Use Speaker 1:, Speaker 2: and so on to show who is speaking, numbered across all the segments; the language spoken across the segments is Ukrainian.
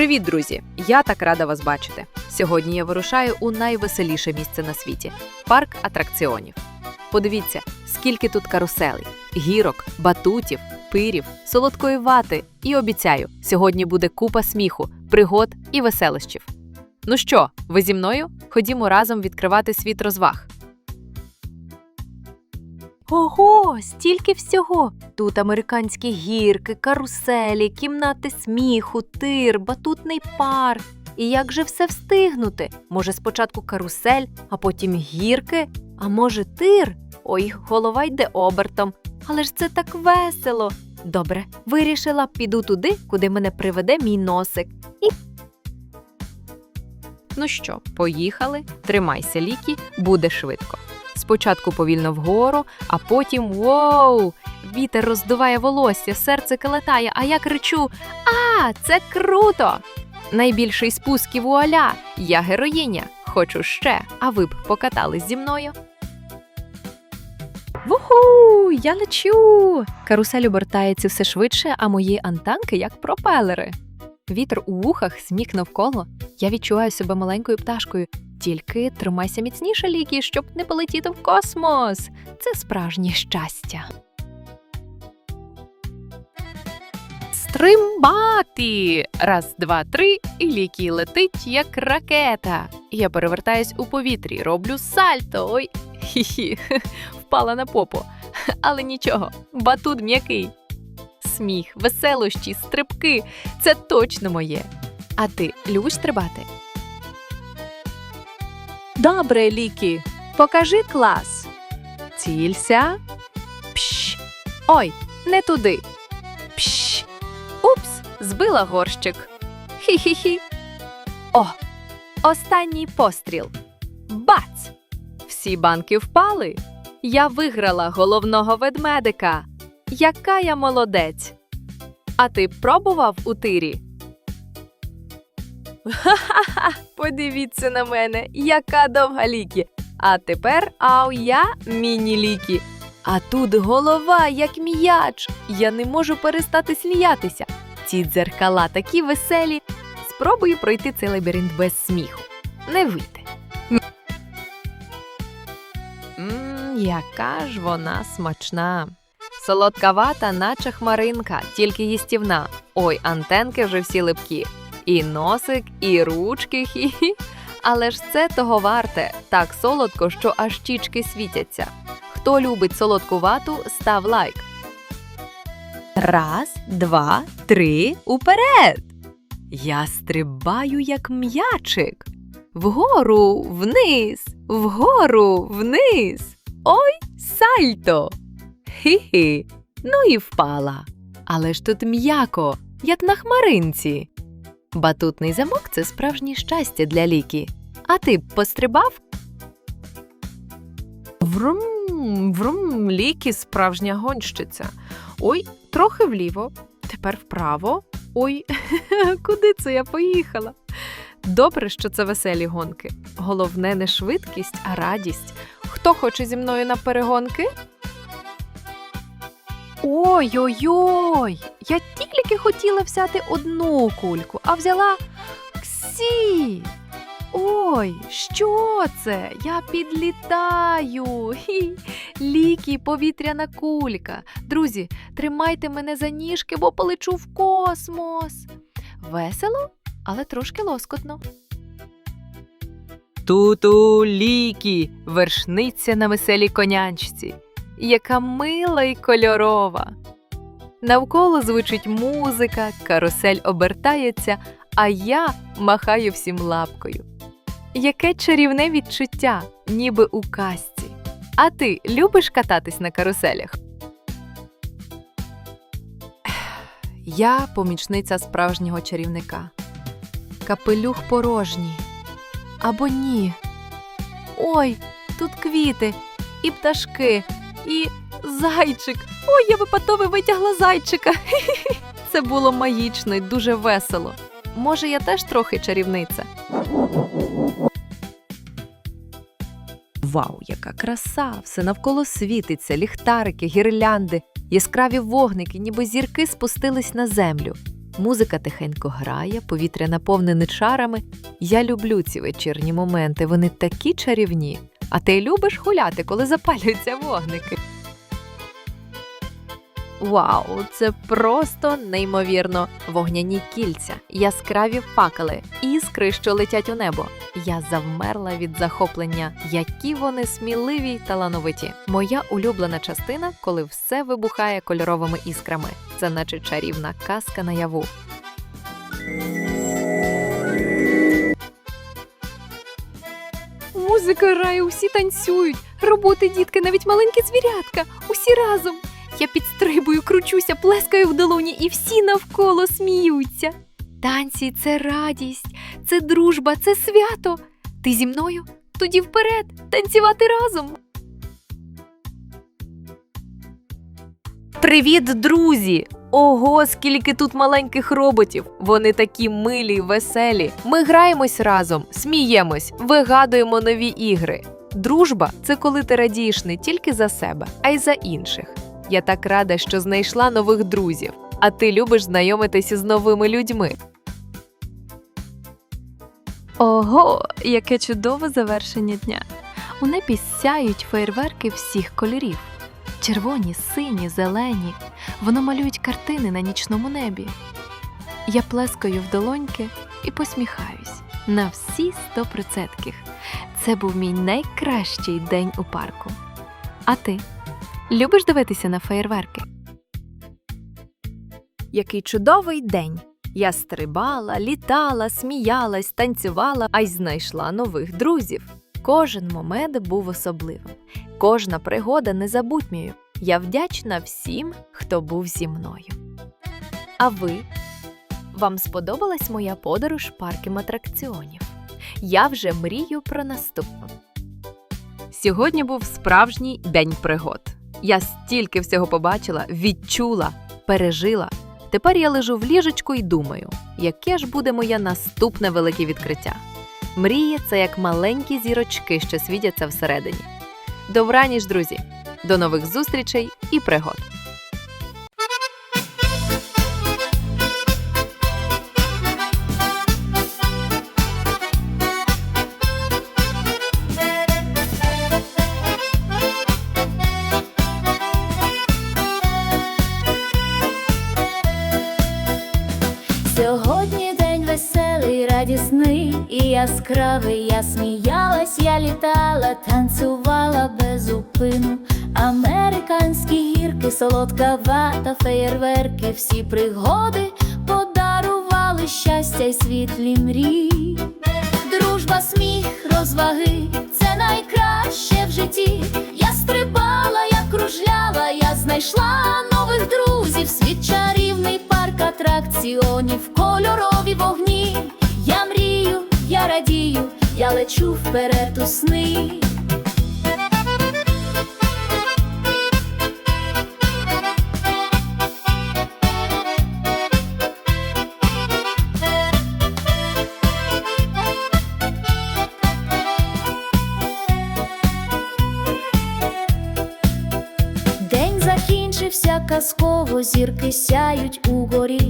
Speaker 1: Привіт, друзі! Я так рада вас бачити. Сьогодні я вирушаю у найвеселіше місце на світі парк атракціонів. Подивіться, скільки тут каруселей, гірок, батутів, пирів, солодкої вати. І обіцяю, сьогодні буде купа сміху, пригод і веселощів. Ну що, ви зі мною? Ходімо разом відкривати світ розваг. Ого, стільки всього. Тут американські гірки, каруселі, кімнати сміху, тир, батутний парк. І як же все встигнути? Може, спочатку карусель, а потім гірки, а може, тир? Ой, голова йде обертом. Але ж це так весело. Добре, вирішила, піду туди, куди мене приведе мій носик. І... Ну що, поїхали? Тримайся, ліки, буде швидко. Спочатку повільно вгору, а потім воу! Вітер роздуває волосся, серце калатає, а я кричу: А, це круто! Найбільший спуск і вуаля! Я героїня. Хочу ще, а ви б покатались зі мною. Вуху! Я лечу! Карусель обертається все швидше, а мої антанки як пропелери. Вітер у вухах, смік навколо. Я відчуваю себе маленькою пташкою. Тільки тримайся міцніше, ліки, щоб не полетіти в космос. Це справжнє щастя. Стримбати! Раз, два, три, і лікі летить, як ракета. Я перевертаюсь у повітрі, роблю сальто. Ой, хі-хі, впала на попу. Але нічого, батут м'який. Сміх, веселощі, стрибки це точно моє. А ти любиш стрибати? Добре, Лікі, покажи клас. Цілься. Пш. Ой, не туди. Пш. Упс, збила горщик. Хі-хі-хі. О, останній постріл. Бац! Всі банки впали. Я виграла головного ведмедика. Яка я молодець. А ти пробував у тирі? Ха-ха-ха! Подивіться на мене, яка довга лікі. А тепер ау я міні-лікі. А тут голова, як м'яч. Я не можу перестати сміятися. Ці дзеркала такі веселі. Спробую пройти цей лабіринт без сміху. Не вийде. Мм, яка ж вона смачна. Солодка вата, наче хмаринка, тільки їстівна. Ой, антенки вже всі липкі. І носик, і ручки, хі-хі. Але ж це того варте, так солодко, що аж чічки світяться. Хто любить солодку вату, став лайк. Раз, два, три, уперед. Я стрибаю, як м'ячик. Вгору, вниз, вгору, вниз. Ой, сальто. Хі-хі. Ну і впала. Але ж тут м'яко, як на хмаринці. Батутний замок це справжнє щастя для ліки. А ти б пострибав?
Speaker 2: Врум, врум, лікі справжня гонщиця. Ой, трохи вліво, тепер вправо. Ой, куди це я поїхала? Добре, що це веселі гонки. Головне не швидкість, а радість. Хто хоче зі мною на перегонки? Ой-ой-ой! Я тільки хотіла взяти одну кульку, а взяла всі. Ой, що це? Я підлітаю. Хі. Лікі, повітряна кулька. Друзі, тримайте мене за ніжки, бо полечу в космос. Весело, але трошки лоскотно.
Speaker 1: Туту лікі, вершниця на веселій конянчці. Яка мила й кольорова. Навколо звучить музика, карусель обертається, а я махаю всім лапкою. Яке чарівне відчуття, ніби у казці. А ти любиш кататись на каруселях? Я помічниця справжнього чарівника. Капелюх порожній. Або ні. Ой, тут квіти, і пташки, і зайчик. Ой, я випадково витягла зайчика. Це було магічно і дуже весело. Може, я теж трохи чарівниця. Вау, яка краса! Все навколо світиться, ліхтарики, гірлянди, яскраві вогники, ніби зірки спустились на землю. Музика тихенько грає, повітря наповнене чарами. Я люблю ці вечірні моменти, вони такі чарівні. А ти любиш гуляти, коли запалюються вогники? Вау, це просто неймовірно. Вогняні кільця, яскраві факели, іскри, що летять у небо. Я завмерла від захоплення, які вони сміливі й талановиті. Моя улюблена частина, коли все вибухає кольоровими іскрами. Це наче чарівна казка наяву.
Speaker 2: Музика грає, усі танцюють. Роботи, дітки, навіть маленькі звірятка. Усі разом. Я підстрибую, кручуся, плескаю в долоні, і всі навколо сміються. Танці це радість, це дружба, це свято. Ти зі мною? Тоді вперед, танцювати разом.
Speaker 1: Привіт, друзі! Ого, скільки тут маленьких роботів! Вони такі милі, веселі. Ми граємось разом, сміємось, вигадуємо нові ігри. Дружба це коли ти радієш не тільки за себе, а й за інших. Я так рада, що знайшла нових друзів, а ти любиш знайомитися з новими людьми.
Speaker 2: Ого, яке чудове завершення дня. У небі сяють фейерверки всіх кольорів. Червоні, сині, зелені. Воно малюють картини на нічному небі. Я плескаю в долоньки і посміхаюсь на всі сто процентків. Це був мій найкращий день у парку. А ти любиш дивитися на феєрверки?
Speaker 1: Який чудовий день! Я стрибала, літала, сміялась, танцювала, а й знайшла нових друзів. Кожен момент був особливим, кожна пригода незабутньою. Я вдячна всім, хто був зі мною. А ви? Вам сподобалась моя подорож парком атракціонів? Я вже мрію про наступну. Сьогодні був справжній день пригод. Я стільки всього побачила, відчула, пережила. Тепер я лежу в ліжечку і думаю, яке ж буде моє наступне велике відкриття. Мрії це як маленькі зірочки, що світяться всередині. Добраніч, друзі! До нових зустрічей і пригод!
Speaker 3: Радісний і яскравий. Я сміялась, я літала, танцювала без зупину. Американські гірки, солодка вата, феєрверки, всі пригоди подарували щастя й світлі мрії. Дружба, сміх, розваги це найкраще в житті. Я стрибала, я кружляла, я знайшла нових друзів. Світ чарівний парк атракціонів, кольорові я лечу вперед у. Закінчився казково, зірки сяють угорі.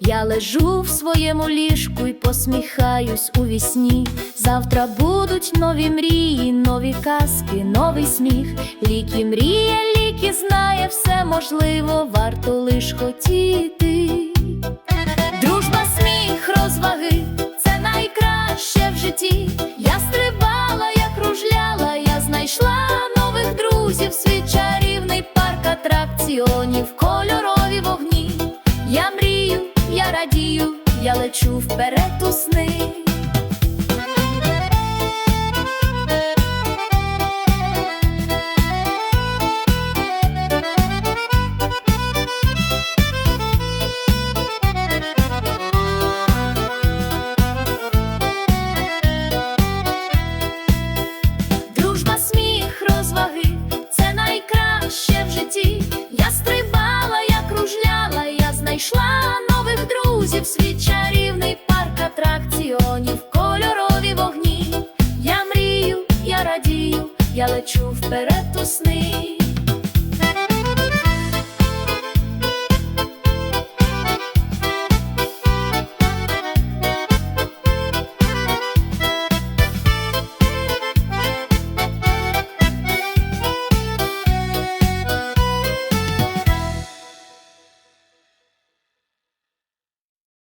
Speaker 3: Я лежу в своєму ліжку і посміхаюсь у вісні. Завтра будуть нові мрії, нові казки, новий сміх. Ліки мріє, ліки знає, все можливо, варто лиш хотіти. Вперед сни. вогні.